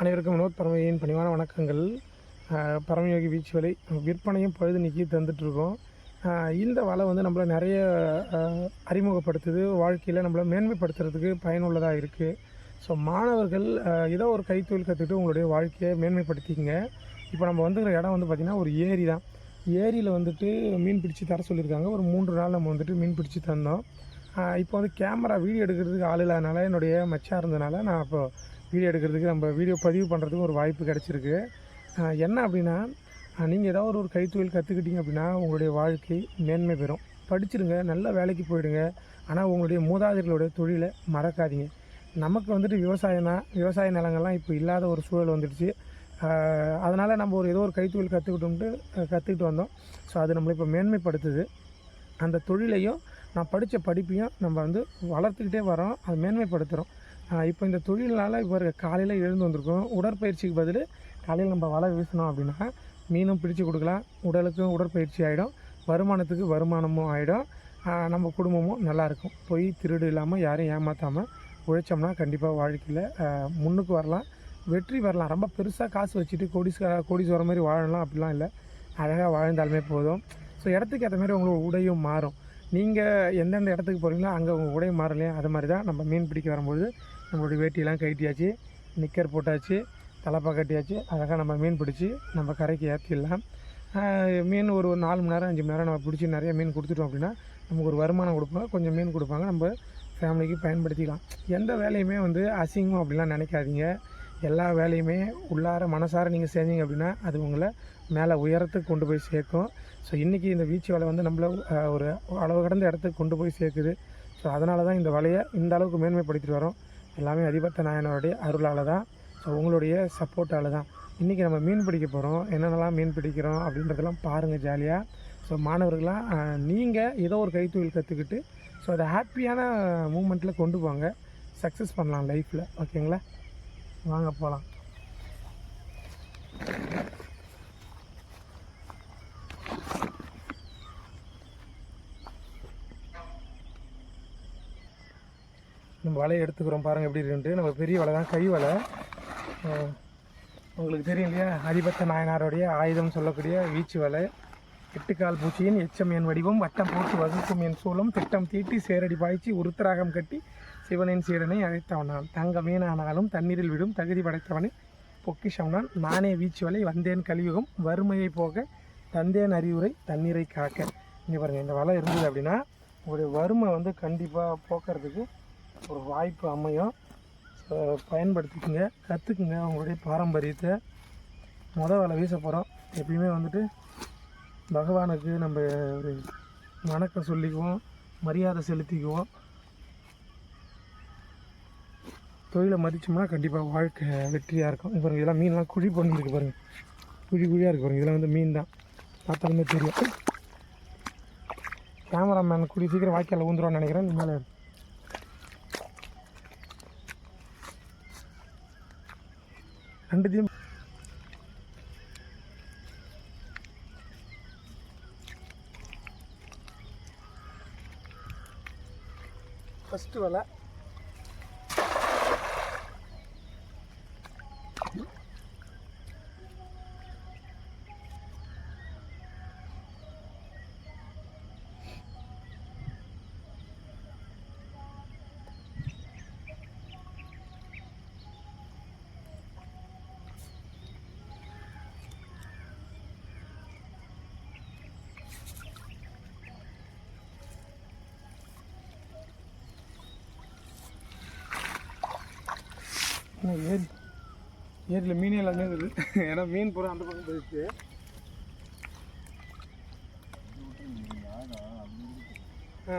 அனைவருக்கும் வினோத் பரமையின் பணிவான வணக்கங்கள். பரமயோகி பீச் வலை. விற்பனையும் பழுது நீக்கி தந்துட்டுருக்கோம். இந்த வலை வந்து நம்மளை நிறைய அறிமுகப்படுத்துது. வாழ்க்கையில் நம்மளை மேன்மைப்படுத்துறதுக்கு பயனுள்ளதாக இருக்குது ஸோ மாணவர்கள் ஏதோ ஒரு கைத்தொழில் கற்றுக்கிட்டு உங்களுடைய வாழ்க்கையை மேன்மைப்படுத்திக்கங்க. இப்போ நம்ம வந்துக்கிற இடம் வந்து பார்த்திங்கன்னா ஒரு ஏரி தான். ஏரியில் வந்துட்டு மீன் பிடிச்சி தர சொல்லியிருக்காங்க. ஒரு மூன்று நாள் நம்ம வந்துட்டு மீன் பிடிச்சி தந்தோம். இப்போ வந்து கேமரா வீடியோ எடுக்கிறதுக்கு ஆள் இல்லாதனால என்னுடைய மச்சா இருந்ததுனால நான் இப்போ வீடியோ எடுக்கிறதுக்கு நம்ம வீடியோ பதிவு பண்ணுறதுக்கு ஒரு வாய்ப்பு கிடச்சிருக்கு. என்ன அப்படின்னா நீங்கள் ஏதாவது ஒரு கைத்தொழில் கற்றுக்கிட்டீங்க அப்படின்னா உங்களுடைய வாழ்க்கை மேன்மை பெறும். படிச்சிருங்க நல்ல வேலைக்கு போயிடுங்க. ஆனால் உங்களுடைய மூதாதையர்களுடைய தொழிலை மறக்காதீங்க. நமக்கு வந்துட்டு விவசாயம் தான் விவசாய நிலங்கள்லாம் இப்போ இல்லாத ஒரு சூழல் வந்துடுச்சு. அதனால் நம்ம ஒரு ஏதோ ஒரு கைத்தொழில் கற்றுக்கிட்டோம்ட்டு கற்றுக்கிட்டு வந்தோம். ஸோ அது நம்மளை இப்போ மேன்மைப்படுத்துது. அந்த தொழிலையும் நான் படித்த படிப்பையும் நம்ம வந்து வளர்த்துக்கிட்டே வரோம் அதை மேன்மைப்படுத்துகிறோம் இப்போ இந்த தொழில்னால இப்போ காலையில் எழுந்து வந்திருக்கோம். உடற்பயிற்சிக்கு பதில் காலையில் நம்ம வலை வீசினோம் அப்படின்னா மீனும் பிடிச்சு கொடுக்கலாம். உடலுக்கும் உடற்பயிற்சி ஆகிடும் வருமானத்துக்கு வருமானமும் ஆகிடும் நம்ம குடும்பமும் நல்லாயிருக்கும் போய் திருடு இல்லாமல் யாரையும் ஏமாற்றாமல் உழைச்சோம்னா கண்டிப்பாக வாழ்க்கையில் முன்னுக்கு வரலாம். வெற்றி வரலாம். ரொம்ப பெருசாக காசு வச்சுட்டு கோடீஸ்வர வர மாதிரி வாழலாம் அப்படிலாம் இல்லை. அழகாக வாழ்ந்தாலுமே போதும். ஸோ இடத்துக்கு ஏற்ற மாதிரி உங்களோட உடையும் மாறும். நீங்கள் எந்தெந்த இடத்துக்கு போகிறீங்களோ அங்கே உங்கள் உடை மாறலையே அது மாதிரி தான் நம்ம மீன் பிடிக்க வரும்போது நம்மளுடைய வேட்டியெல்லாம் கட்டியாச்சு நிக்கர் போட்டாச்சு தலைப்பா கட்டியாச்சு அழகாக நம்ம மீன் பிடிச்சி நம்ம கரைக்கு ஏற்றிடலாம் மீன் ஒரு ஒரு நாலு மணி நேரம் அஞ்சு மணி நேரம் நம்ம பிடிச்சி நிறைய மீன் கொடுத்துட்டோம் அப்படின்னா நமக்கு ஒரு வருமானம் கொடுப்பாங்க. கொஞ்சம் மீன் கொடுப்பாங்க. நம்ம ஃபேமிலிக்கு பயன்படுத்திக்கலாம். எந்த வேலையுமே வந்து அசிங்கம் அப்படிலாம் நினைக்காதீங்க. எல்லா வேலையுமே உள்ளார மனசார நீங்கள் செஞ்சீங்க அப்படின்னா அது உங்களை மேலே உயரத்துக்கு கொண்டு போய் சேர்க்கும். ஸோ இன்றைக்கி இந்த வீச்சு வலை வந்து நம்மள ஒரு அளவு கடந்த இடத்துக்கு கொண்டு போய் சேர்க்குது. ஸோ அதனால தான் இந்த வலையை இந்த அளவுக்கு மேன்மைப்படுத்திட்டு வரோம். எல்லாமே அதிபத்த நாயனருடைய அருளால் தான் ஸோ உங்களுடைய சப்போர்ட்டால் தான் இன்றைக்கி நம்ம மீன் பிடிக்க போகிறோம் என்னென்னலாம் மீன் பிடிக்கிறோம் அப்படின்றதெல்லாம் பாருங்கள் ஜாலியாக ஸோ மாணவர்களாக நீங்கள் ஏதோ ஒரு கைத்தொழில் கற்றுக்கிட்டு ஸோ அதை ஹாப்பியான மூமெண்ட்டில் கொண்டு போங்க. சக்ஸஸ் பண்ணலாம் லைஃப்பில் ஓகேங்களா? வாங்க போகலாம் நம்ம வலையை எடுத்துக்கிறோம் பாருங்கள் எப்படி இருக்குன்ட்டு. நம்ம பெரிய வலை தான் கை வலை. உங்களுக்கு தெரியும் இல்லையா? அதிபத்த நாயனாருடைய ஆயுதம் சொல்லக்கூடிய வீச்சு வலை. எட்டுக்கால் பூச்சியின் எச்சம் என் வடிவம் வட்டம் போட்டு வகுக்கும் என் சூலம் திட்டம் தீட்டி சேரடி பாய்ச்சி உருத்தராகம் கட்டி சிவனின் சீடனை அழைத்தவனான். தங்க மீனானாலும் தண்ணீரில் விடும் தகுதி படைத்தவனை பொக்கிஷம் நான் நானே வீச்சு வலை வந்தேன் கலியுகம் வறுமையை போக தந்தேன் அறிவுரை தண்ணீரை காக்க. இங்கே பாருங்கள் இந்த வலை இருந்தது அப்படின்னா உங்களுடைய வறுமை வந்து கண்டிப்பாக போக்குறதுக்கு ஒரு வாய்ப்பு அமையும். ஸோ பயன்படுத்திக்கங்க. கற்றுக்குங்க உங்களுடைய பாரம்பரியத்தை. முத வேலை வீச போகிறோம் எப்பயுமே வந்துட்டு பகவானுக்கு நம்ம ஒரு வணக்கம் சொல்லிக்குவோம். மரியாதை செலுத்திக்குவோம். தொழிலை மதிச்சோம்னா கண்டிப்பாக வாழ்க்கை வெற்றியாக இருக்கும். இப்போ இதெல்லாம் மீன்லாம் குழி பண்ணிருக்கு பாருங்கள் குழி குழியாக இருக்கு பாருங்கள் இதெல்லாம் வந்து மீன் தான். பார்த்தாலுமே தெரியும். கேமராமேன் குழி சீக்கிரம் வாய்க்கால் ஊந்துருவான்னு நினைக்கிறேன். நீ மேலே ரெண்டுத்தையும் ஃபஸ்ட்டு வலை. ஏரி ஏரியில் மீனே எல்லாமே இருக்குது. ஏன்னா மீன் பூரா அந்த பக்கம் போயிடுச்சு. ஆ.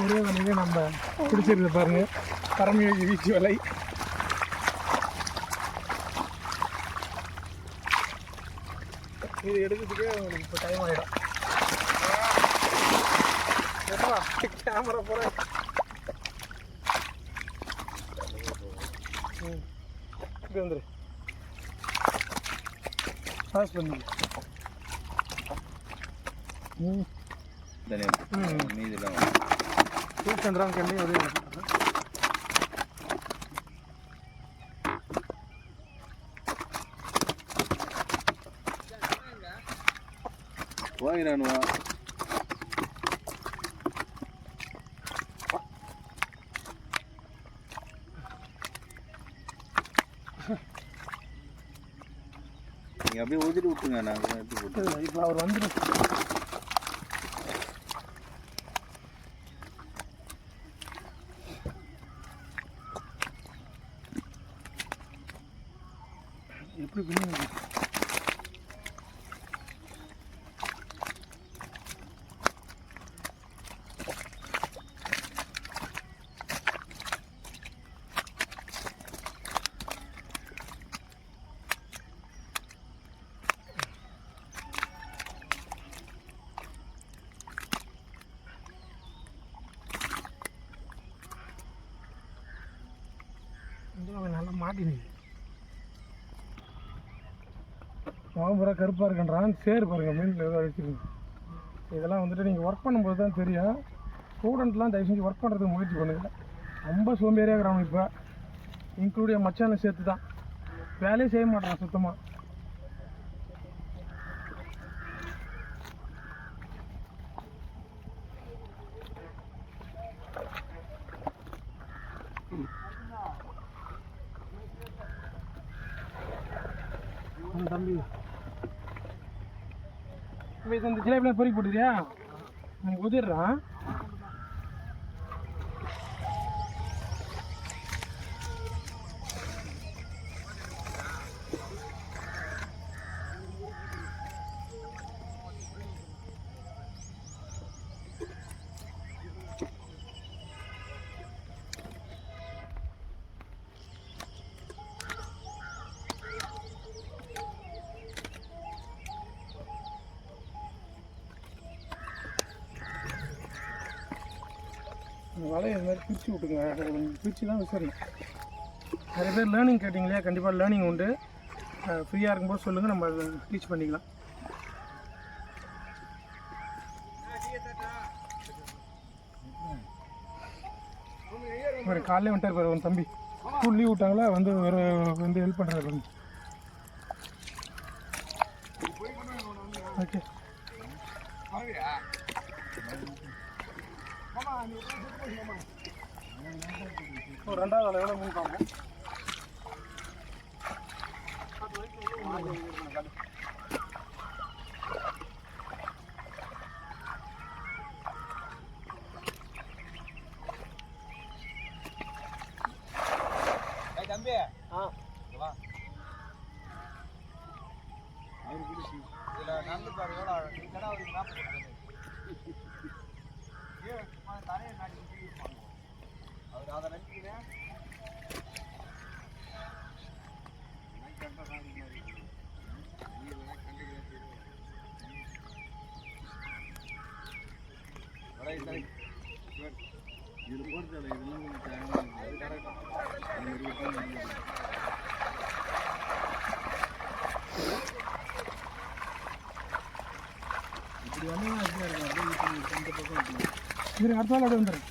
ஒரே வலையிலே நம்ம பிடிச்சிருக்க பாருங்க. பரமயோகி வீச்சு வலை இது எடுக்கிறதுக்கே உங்களுக்கு இப்போ டைம் ஆகிடும் கேமரா போகிற ம் இப்படி வந்துரு. பாஸ் பண்ணி. ம். ம். மீதிலாம் சந்திரான் கண்ணி ஒரே வாங்கிறானுவா நீங்கள் அப்படியே ஊற்றிட்டு விட்டுங்க நாங்கள் எடுத்து போட்டு இப்போ அவர் வந்துடும் எப்படி பண்ணுங்க அவன் நல்லா மாட்டினது மாம்புறா கருப்பாக இருக்குன்றான் சேர் பாருங்கள் மீனில் ஏதோ அடிச்சிருக்கு. இதெல்லாம் வந்துட்டு நீங்கள் ஒர்க் பண்ணும்போது தான் தெரியும். ஸ்டூடெண்ட்லாம் தயவு செஞ்சு ஒர்க் பண்ணுறதுக்கு முயற்சி பண்ணுங்க. ரொம்ப சோம்பேறியாக இருக்கிறாங்க இப்போ இன்க்ளூடிய மச்சானை சேர்த்து தான். வேலையே செய்ய மாட்டான் சுத்தமாக தம்பி இப்போ பொறி இந்த போட்டுறியா எனக்கு உதிர்றான் வலையை இது மாதிரி பிரித்து விட்டுங்க. பிரித்து தான் விசாரிணும் நிறைய பேர் லேர்னிங் கேட்டிங்க இல்லையா? கண்டிப்பாக லேர்னிங் உண்டு. ஃப்ரீயாக இருக்கும்போது சொல்லுங்கள் நம்ம அதை டீச் பண்ணிக்கலாம். ஒரு காலையில் வந்துட்டார் பாரு உன் தம்பி. ஸ்கூல் லீவ் விட்டாங்களா? வந்து ஒரு வந்து ஹெல்ப் பண்ணுறாரு ஓகே ரெண்டாவது ஆள் எவ்வளோ மீன் பார்ப்போம் தம்பி. ஆ. இதில் நடந்து பாரு எவ்வளோ ஆழம் நீ கடை ஒரு மேப் தலையை நாட்டி அவர் அதை நினைக்கிறேன் இது போட்டு இதெல்லாம் இப்படி வந்தீங்கன்னா எப்படி இருக்கும்? அப்படியே இப்படி இந்த பக்கம் இருக்கணும் இரு அடுத்த ஆள் அப்படியே வந்துடுறேன்.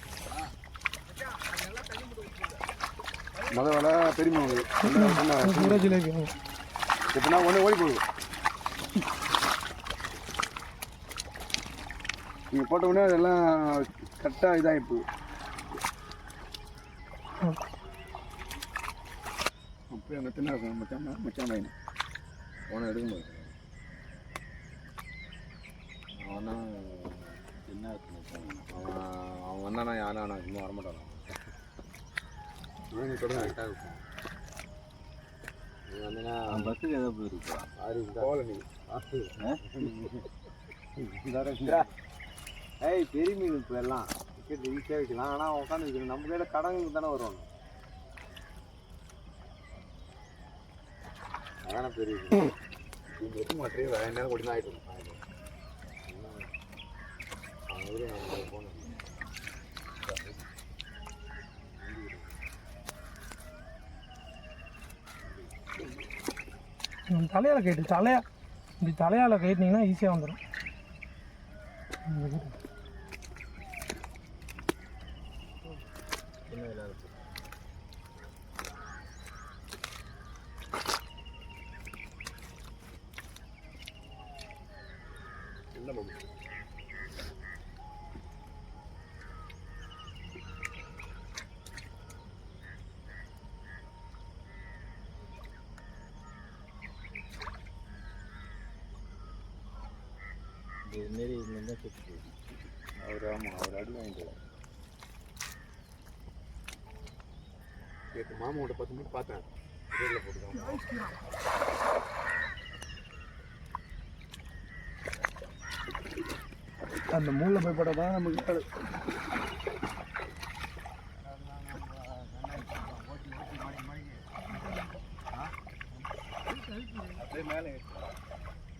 முத வேலை பெரியமா ஜிலேபி எப்படின்னா ஒன்று ஓடி போகுது நீங்கள் போட்ட உடனே அதெல்லாம் கரெக்டாக இதாகி போகுது. அப்படியே இருக்கும் மச்சான் மச்சான் லைன் அவனை எடுக்கும்போது வந்தானா யாரும் நான் சும்மா வரமாட்டான்? பஸ்ஸுக்கு ஏதோ போயிருக்கா. ஏய் பெரிய மீன் இப்போ எல்லாம். டிக்கெட் ஈஸியாக வைக்கலாம். ஆனால் உட்காந்து வைக்கணும். நம்ம கையில் கடங்களுக்கு தானே வரும் அதான பெரிய மாட்டேன் வேற நேரம் கொடி ஆகிட்டு போகணும் தலையால் கயிட்டு தலையா இப்படி தலையால் கயிட்டினீங்கன்னா ஈஸியாக வந்துடும் இதுமாரி இருந்தால் செத்து அவர் ஆமாம் அவர் அடி வாங்கிட்டு நேற்று மாமாவோட பத்து மணிக்கு பார்த்தேன். ரோட்டில் போட்டுருக்காங்க அந்த மூளை போய் போட்டால் தான் நமக்கு அது.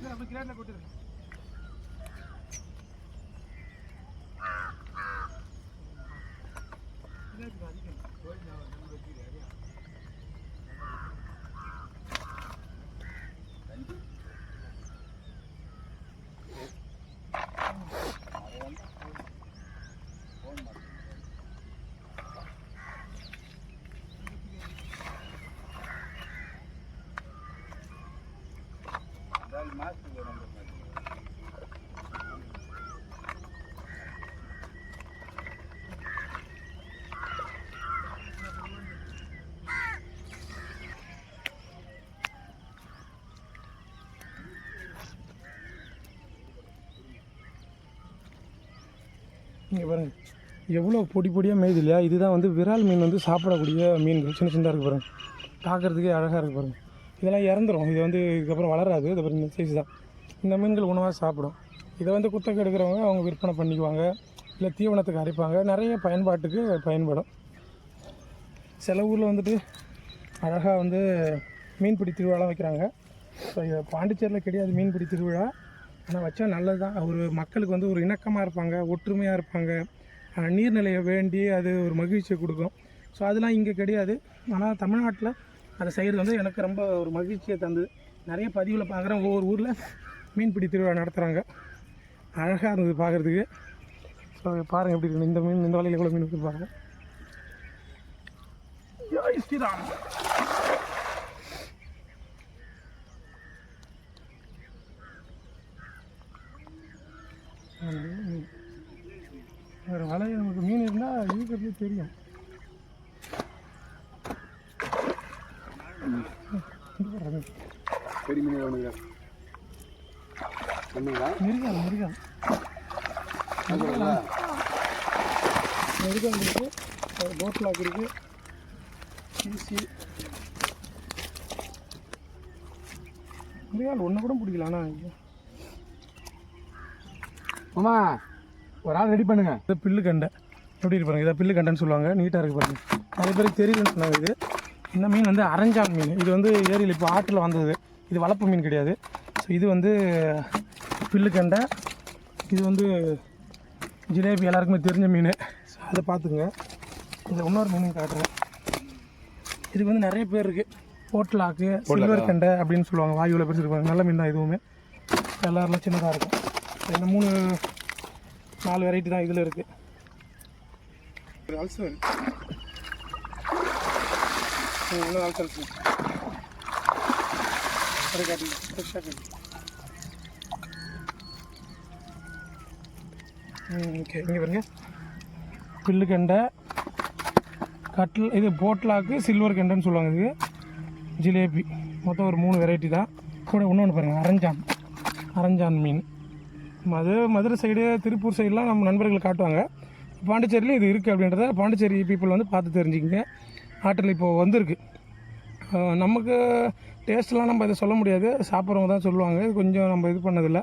மேலே தூக்கிங்க அதாவது மாதத்துக்கு ஒரு நம்பர் மாதிரி இங்கே பாருங்கள் எவ்வளோ பொடி பொடியாக மேய்து இல்லையா? இதுதான் வந்து விரால் மீன் வந்து சாப்பிடக்கூடிய மீன்கள். சின்ன சின்னதாக இருக்குது பாருங்கள் பார்க்குறதுக்கே அழகாக இருக்குது பாருங்கள் இதெல்லாம் இறந்துடும் இது வந்து இதுக்கப்புறம் வளராது. இது பாருங்க இந்த சைஸ் தான். இந்த மீன்கள் உணவாக சாப்பிடும். இதை வந்து குத்தகை எடுக்கிறவங்க அவங்க விற்பனை பண்ணிக்குவாங்க. இல்லை தீவனத்துக்கு அரைப்பாங்க. நிறைய பயன்பாட்டுக்கு பயன்படும். சில ஊரில் வந்துட்டு அழகாக வந்து மீன்பிடி திருவிழாலாம் வைக்கிறாங்க. ஸோ பாண்டிச்சேரியில் கிடையாது மீன்பிடி திருவிழா. ஆனால் வச்சா நல்லது தான் ஒரு மக்களுக்கு வந்து ஒரு இணக்கமாக இருப்பாங்க ஒற்றுமையாக இருப்பாங்க. நீர்நிலையை வேண்டி அது ஒரு மகிழ்ச்சியை கொடுக்கும். ஸோ அதெல்லாம் இங்கே கிடையாது. ஆனால் தமிழ்நாட்டில் அதை செய்கிறது வந்து எனக்கு ரொம்ப ஒரு மகிழ்ச்சியை தந்தது. நிறைய பதிவில் பார்க்குறேன் ஒவ்வொரு ஊரில் மீன்பிடி திருவிழா நடத்துகிறாங்க அழகாக இருந்தது பார்க்குறதுக்கு ஸோ பாருங்கள் எப்படி இருக்கு. இந்த மீன் இந்த வலையில் எவ்வளோ மீன் இருக்குது பாருங்கள் ஸ்ரீராம். அந்த மீன். வேறு வலை நமக்கு மீன் இருந்தால் இருக்கிறது தெரியும். பெரிய மீன் வேணுங்க மிருகம் மிருகம் மிருகம் இருக்கு போட் லாக் இருக்கு. ஈஸி மிருகால் ஒன்று கூட பிடிக்கல ஆனால் மாமா ஒரு ஆள் ரெடி பண்ணுங்க. இது பில்லு கண்டை. எப்படி இருக்கு பாருங்க இதை பில்லு கண்டைன்னு சொல்லுவாங்க. நீட்டாக இருக்கு பாருங்க. நிறைய பேருக்கு தெரியலன்னு சொன்னாங்க இது. இந்த மீன் வந்து அரஞ்சான் மீன். இது வந்து ஏரியில் இப்போ ஆற்றில் வந்தது. இது வளர்ப்பு மீன் கிடையாது. ஸோ இது வந்து பில்லு கண்டை. இது வந்து ஜிலேபி எல்லாருக்குமே தெரிஞ்ச மீன். ஸோ அதை பார்த்துக்குங்க இதில் இன்னொரு மீன் காட்டுறேன். இதுக்கு வந்து நிறைய பேர் இருக்குது போட்லாக்கு சில்வர் கண்டை அப்படின்னு சொல்லுவாங்க. வாயுவில் பிரிச்சிருப்பாங்க நல்ல மீன் தான் இதுவுமே. எல்லாரெல்லாம் சின்னதாக இருக்கும். இந்த மூணு நாலு வெரைட்டி தான் இதில் இருக்குது இன்னும் அல்சர் அதை காட்டுங்க. ஃப்ரெஷ்ஷாக காட்டுங்க. ஓகே இங்கே பாருங்க. பில்லு கெண்டை கட்டில் இது போட்லாக்கு சில்வர் கெண்டைன்னு சொல்லுவாங்க இது. ஜிலேபி. மொத்தம் ஒரு மூணு வெரைட்டி தான். கூட இன்னொன்று பாருங்கள் அரஞ்சான். அரஞ்சான் மீன். மது மதுரை சைடு திருப்பூர் சைடுலாம் நம்ம நண்பர்கள் காட்டுவாங்க. பாண்டிச்சேரியில் இது இருக்குது அப்படின்றத பாண்டிச்சேரி பீப்புள் வந்து பார்த்து தெரிஞ்சுக்கங்க. ஆற்றில் இப்போது வந்திருக்கு. நமக்கு டேஸ்ட்லாம் நம்ம இதை சொல்ல முடியாது. சாப்பிட்றவங்க தான் சொல்லுவாங்க. இது கொஞ்சம் நம்ம இது பண்ணதில்லை.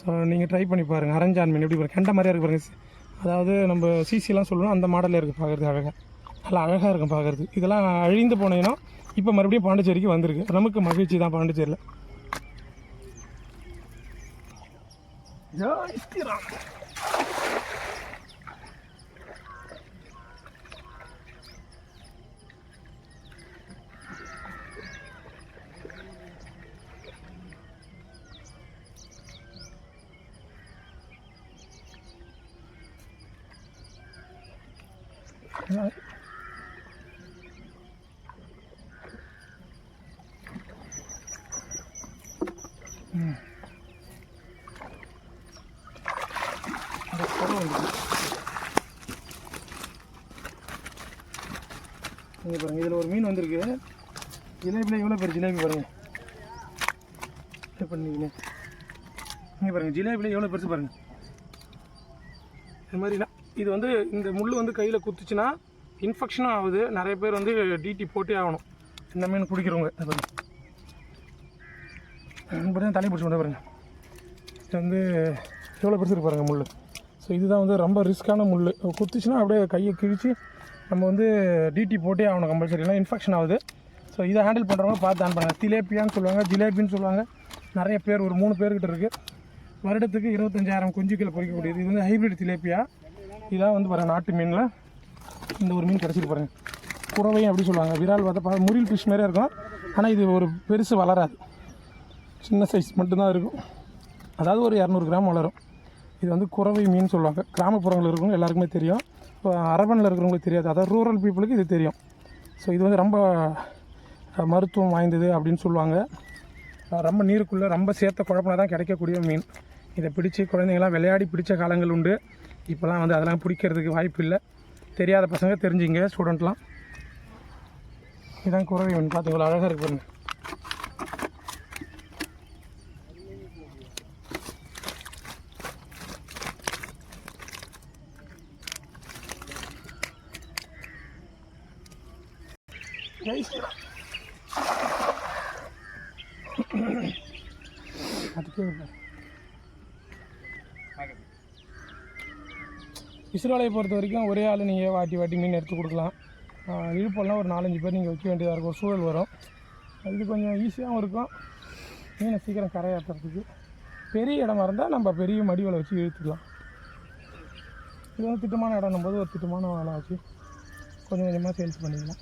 ஸோ நீங்கள் ட்ரை பண்ணி பாருங்கள் அரஞ்சான் மீன் எப்படி பாருங்க கெண்ட மாதிரியாக இருக்கு பாருங்க. அதாவது நம்ம சிசிலாம் சொல்லணும். அந்த மாடலில் இருக்குது பார்க்குறது அழகாக நல்லா அழகாக இருக்கும் பார்க்குறது இதெல்லாம் அழிந்து போனீங்கன்னா இப்போ மறுபடியும் பாண்டிச்சேரிக்கு வந்திருக்கு. நமக்கு மகிழ்ச்சி தான் பாண்டிச்சேரியில். Ya istiram. Right. இந்த இங்கே பாருங்கள் இதில் ஒரு மீன் வந்திருக்கு. ஜிலேபியில் எவ்வளோ பேர் ஜிலேபி பாருங்கள் என்ன இங்கே பாருங்கள் ஜிலேபியில் எவ்வளோ பெருசு பாருங்கள் இது மாதிரிலாம் இது வந்து இந்த முள் வந்து கையில் குத்துச்சுன்னா இன்ஃபெக்ஷனும் ஆகுது. நிறைய பேர் வந்து டிடி போட்டே ஆகணும். இந்த மீன் குடிக்கிறவங்க இது பாருங்க. தலை பிடிச்சி கொண்டு பாருங்க. இது வந்து எவ்வளோ பெருசு இருக்கு பாருங்கள் முள் ஸோ இதுதான் வந்து ரொம்ப ரிஸ்க்கான முள் குத்துச்சுன்னா அப்படியே கையை கிழிச்சு நம்ம வந்து டிடி போட்டே ஆகணும் கம்பல்சரி ஏன்னா இன்ஃபெக்ஷன் ஆகுது. ஸோ இதை ஹேண்டில் பண்ணுறவங்க பார்த்து ஆன் பண்ணுங்கள் திலேப்பியான்னு சொல்லுவாங்க ஜிலேபின்னு சொல்லுவாங்க. நிறைய பேர் ஒரு மூணு பேர்கிட்ட இருக்குது வருடத்துக்கு இருபத்தஞ்சாயிரம் குஞ்சுக்களை பொறிக்கக்கூடியது. இது வந்து ஹைப்ரிட் திலேப்பியா? இதான் வந்து பாருங்கள் நாட்டு மீனில். இந்த ஒரு மீன் கிடச்சிட்டு பாருங்கள் குறவையும் அப்படி சொல்லுவாங்க. விரால் பார்த்தா பா- முரில் ஃபிஷ் மாதிரியே இருக்கும். ஆனால் இது ஒரு பெருசு வளராது. சின்ன சைஸ் மட்டும்தான் இருக்கும். அதாவது ஒரு இரநூறு கிராம் வளரும். இது வந்து குறவை மீன் சொல்லுவாங்க. கிராமப்புறங்களில் இருக்கிறவங்க எல்லாருக்குமே தெரியும். இப்போ அரபனில் இருக்கிறவங்களுக்கு தெரியாது. அதாவது ரூரல் பீப்புளுக்கு இது தெரியும். ஸோ இது வந்து ரொம்ப மருத்துவம் வாய்ந்தது அப்படின்னு சொல்லுவாங்க. ரொம்ப நீருக்குள்ளே ரொம்ப சேர்த்த குழப்பினா தான் கிடைக்கக்கூடிய மீன். இதை பிடிச்சி குழந்தைங்களாம் விளையாடி பிடிச்ச காலங்கள் உண்டு. இப்போலாம் வந்து அதெல்லாம் பிடிக்கிறதுக்கு வாய்ப்பு இல்லை. தெரியாத பசங்க தெரிஞ்சுங்க ஸ்டூடெண்ட்லாம் இதான் குறவை மீன். பார்த்தீங்களா அழகாக இருக்கு பாருங்க ஜெய் ஸ்ரீராம் அதுக்கே இல்லை. இஸ்ரோலையை பொறுத்த வரைக்கும் ஒரே ஆள் நீங்கள் வாட்டி வாட்டி மீன் எடுத்து கொடுக்கலாம். இழுப்பெல்லாம் ஒரு நாலஞ்சு பேர் நீங்கள் வைக்க வேண்டியதாக இருக்கும். சூழல் வரும். இது கொஞ்சம் ஈஸியாகவும் இருக்கும். மீனை சீக்கிரம் கரையாற்றுறதுக்கு பெரிய இடமா இருந்தால் நம்ம பெரிய மடிவலை வச்சு இழுத்துக்கலாம். இது வந்து திட்டமான இடம் போது ஒரு திட்டமான வலை வச்சு கொஞ்சம் கொஞ்சமாக சேல்ஸ் பண்ணிக்கலாம்.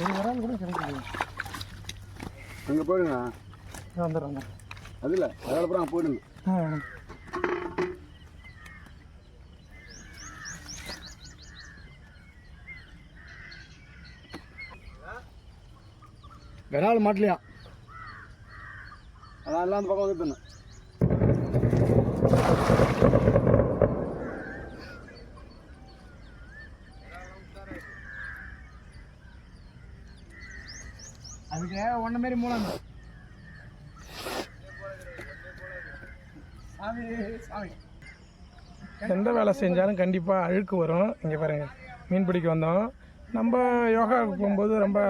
ஒரு வரால் கூட கிடைக்குது. அங்கே போயிடுங்க. வந்துடுறாங்க அதில் அப்புறம் போயிடுங்க. விரால் மாட்டலையா? அதான் எல்லாம் அந்த பக்கம் வந்துட்டு அதுக்கு ஒன்ன மாரி மூலம் எந்த வேலை செஞ்சாலும் கண்டிப்பாக அழுக்கு வரும். இங்கே பாருங்கள் மீன் பிடிக்க வந்தோம். நம்ம யோகாவுக்கு போகும்போது ரொம்ப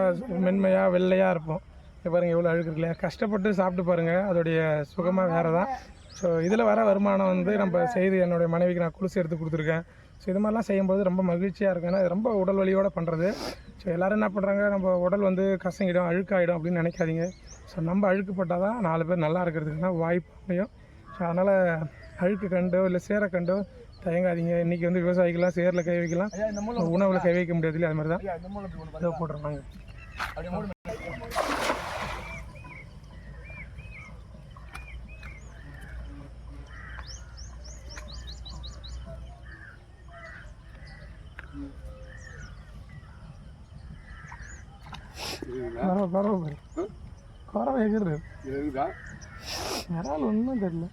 மென்மையாக வெள்ளையாக இருப்போம். இங்கே பாருங்கள் எவ்வளோ அழுக்கு இருக்கு இல்லையா கஷ்டப்பட்டு சாப்பிட்டு பாருங்கள் அதோடைய சுகமாக வேறு தான் ஸோ இதில் வர வருமானம் வந்து நம்ம செய்து என்னுடைய மனைவிக்கு நான் குளிசு எடுத்து கொடுத்துருக்கேன். ஸோ இது மாதிரிலாம் செய்யும்போது ரொம்ப மகிழ்ச்சியாக இருக்கும். ஏன்னா ரொம்ப உடல் வலியோடு பண்ணுறது ஸோ எல்லோரும் என்ன பண்ணுறாங்க நம்ம உடல் வந்து கசங்கிடும் அழுக்காயிடும் அப்படின்னு நினைக்காதீங்க. ஸோ நம்ம அழுக்குப்பட்டால் தான் நாலு பேர் நல்லா இருக்கிறதுக்குனா வாய்ப்பு அமையும். அதனால் அழுக்கு கண்டோ இல்லை சேர கண்டோ தயங்காதீங்க. இன்றைக்கி வந்து விவசாயிகள்லாம் சேரில் கை வைக்கலாம். உணவில் கை வைக்க முடியாது இல்லையா? அது மாதிரி தான் இதை மூணு பரவாயில்ல பரவாயில்ல பரவாயில்ல விரால் ஒன்றும் தெரியல.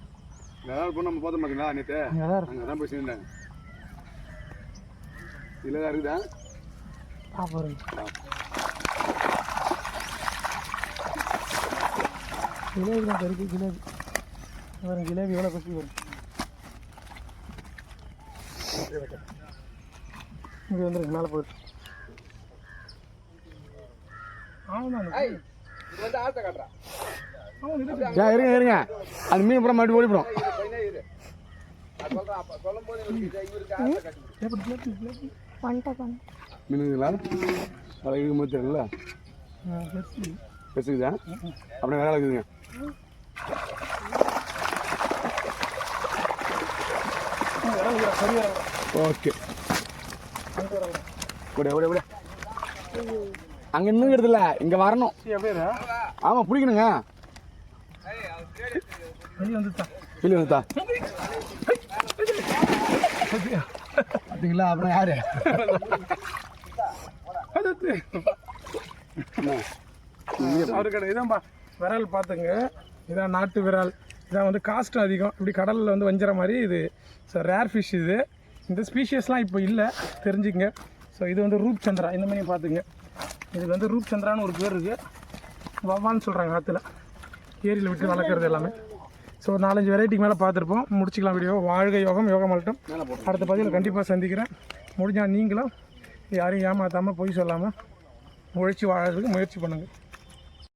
ஏதாவது பொண்ணு நம்ம பார்த்தோம் பார்த்தீங்களா நேற்று அங்கே தான் போய் சேர்ந்தேன். இதில் தான் இருக்குதா? பாப்பா ஜிலேபி தான் பெருக்கு ஜிலேபி வரும் ஜிலேபி எவ்வளோ பசி வரும் இங்கே வந்துருக்கு மேலே போயிட்டு ஆமாம் இது வந்து ஆட்டை காட்டுறான் இது ஏன் இருங்க இருங்க. அது மீன் அப்புறம் மறுபடியும் பிளேட்டு மீனுங்களா? அதை இருக்கும்போது தெரியல பெருசு பெருசுக்குதா அப்படியே வேலை இருக்குதுங்க ஓகே. ஓட ஓட ஓட அங்கே இன்னும் இடத்துல இங்கே வரணும். ஆமாம் பிடிக்கணுங்க. வெளியே வந்துட்டா. பார்த்தீங்களா அப்புறம் யாரு? அவரு கடை இதான்பா விரால் பார்த்துங்க இதான் நாட்டு விரால். இதான் வந்து காஸ்ட் அதிகம். இப்படி கடலில் வந்து வஞ்சிர மாதிரி இது. ஸோ ரேர் ஃபிஷ் இது. இந்த ஸ்பீஷியஸ்லாம் இப்போ இல்லை. தெரிஞ்சுக்கங்க. ஸோ இது வந்து ரூப் சந்திரா இந்த மாதிரி பார்த்துங்க இதுக்கு வந்து ரூப் சந்திரான்னு ஒரு பேர் இருக்குது வவ்வான்னு சொல்கிறாங்க ஆற்றுல ஏரியில் விட்டு வளர்க்குறது எல்லாமே. ஸோ ஒரு நாலஞ்சு வெரைட்டிக்கு மேலே பார்த்துருப்போம். முடிச்சுக்கலாம் வீடியோ வாழ்க யோகம் யோகம் மலட்டும். அடுத்த பதிவில் கண்டிப்பாக சந்திக்கிறேன். முடிஞ்சால் நீங்களும் யாரையும் ஏமாற்றாமல் பொய் சொல்லாமல் உழைச்சி வாழறதுக்கு முயற்சி பண்ணுங்கள்